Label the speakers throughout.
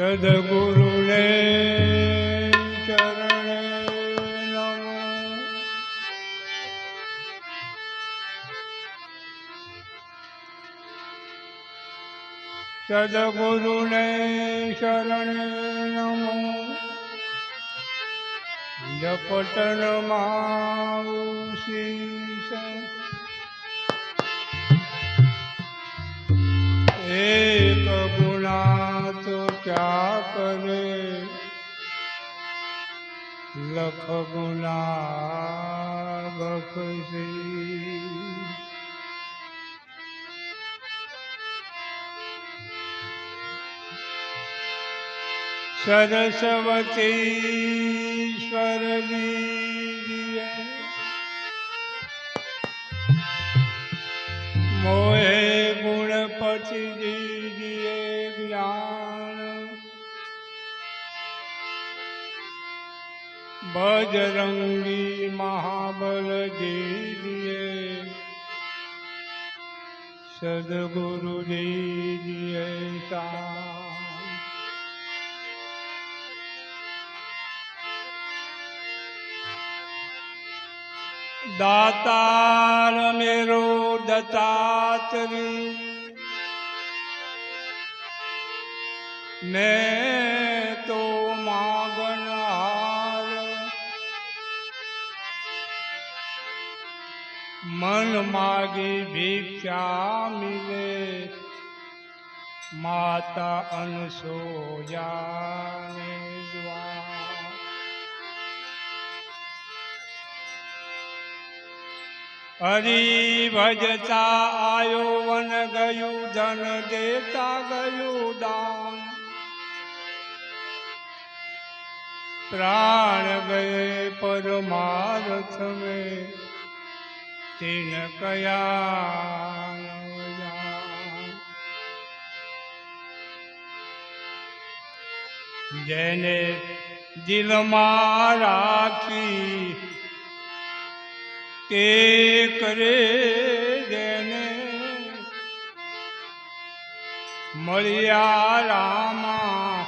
Speaker 1: સદગુરુને ચરણે સદગુરુને શરણે નમો જપટન માઉશીષ એક ગુણા તો ક્યા लख લખ ગુણા બખશી સરસ્વતી ઈશ્વરની મોહે ગુણપતિ દીજીએ જ્ઞાન બજરંગી મહાબલ દેવીએ સદગુરુ દેવીએ દાતાર મેરો દત્તાત્રી મેં મન માગી ભિક્ષા મિલે. માતા અનસોયાને હરી ભજતા આયો વન ગયું, ધન દેતા ગયું દાન. પ્રાણ ગયે પરમાર્થ में તિન કયા. જેને દિલમાં રાખી તે કરે જેને મળ્યા રામા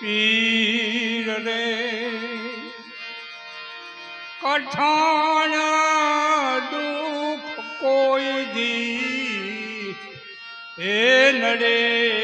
Speaker 1: પીર રે કઠાણ એ નડે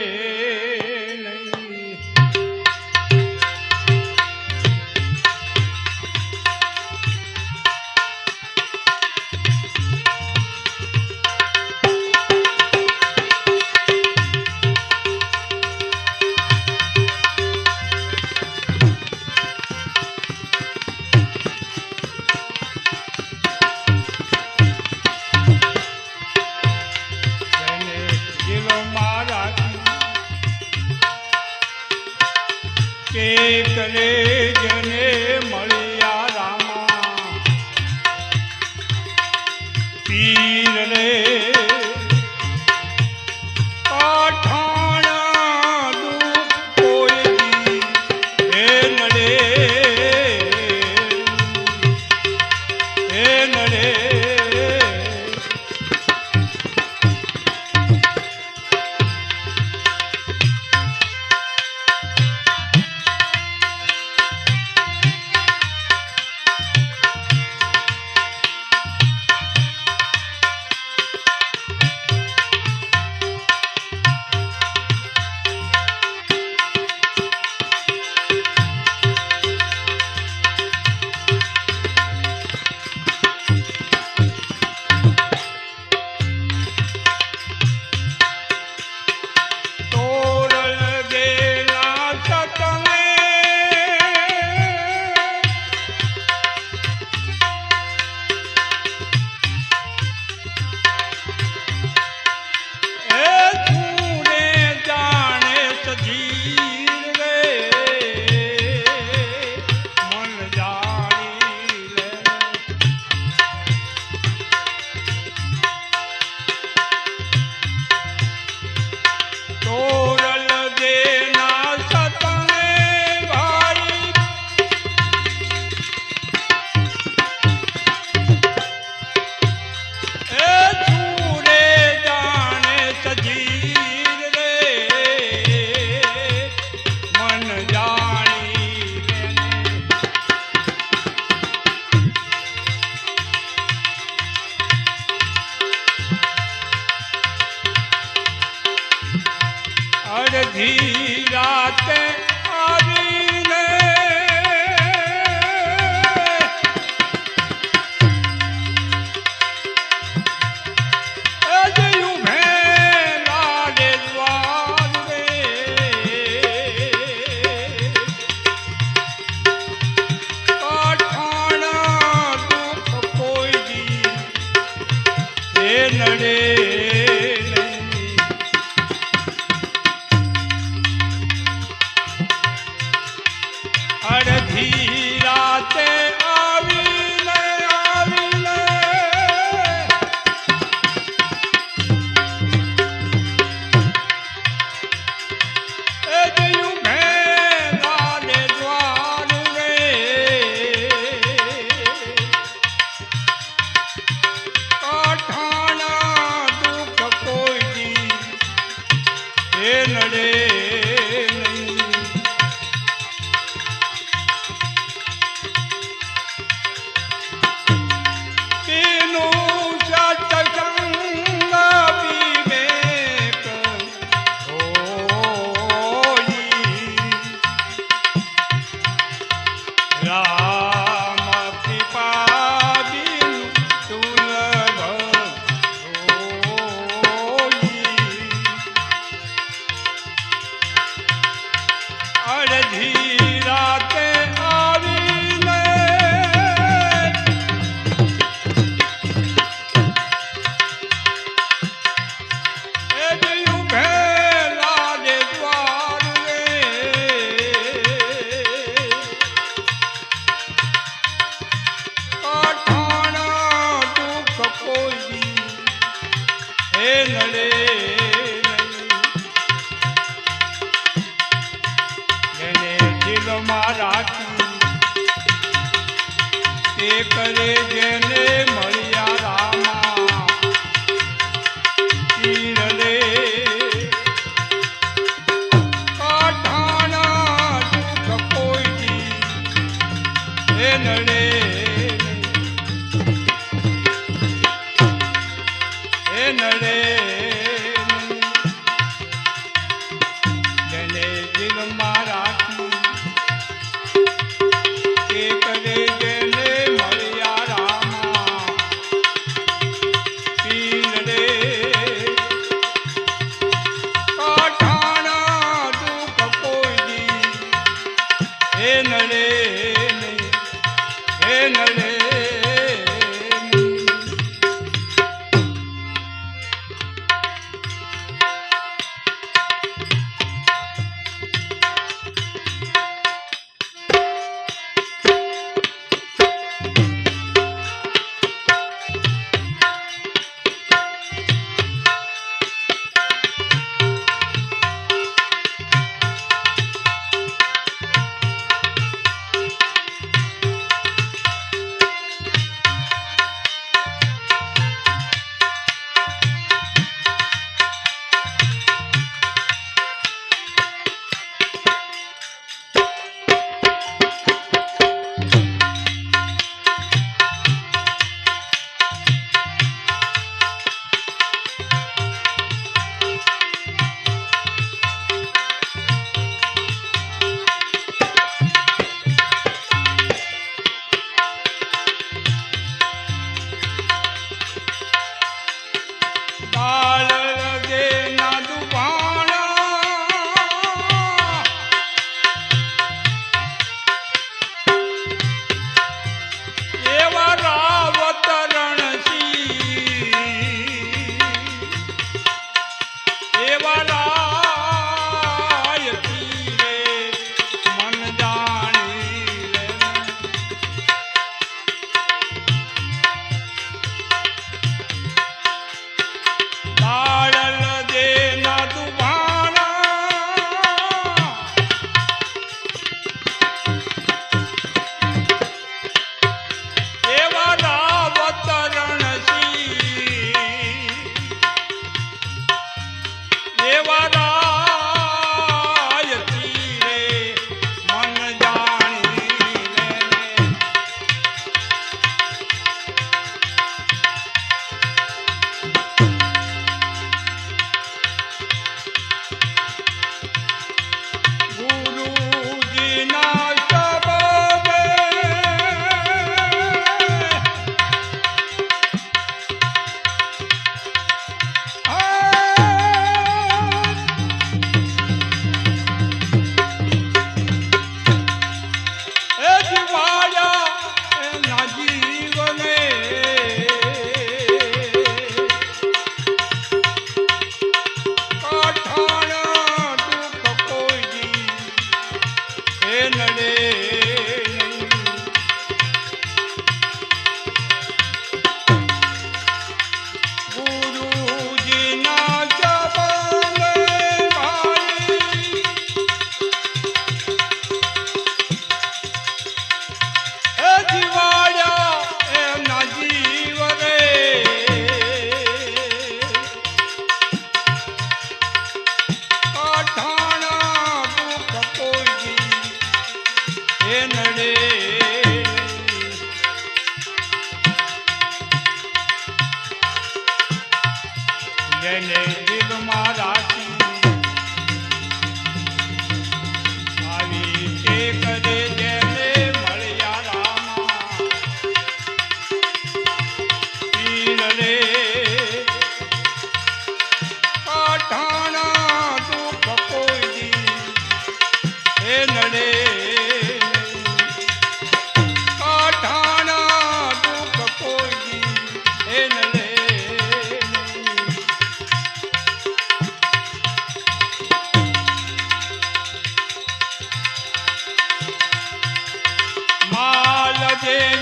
Speaker 1: માલ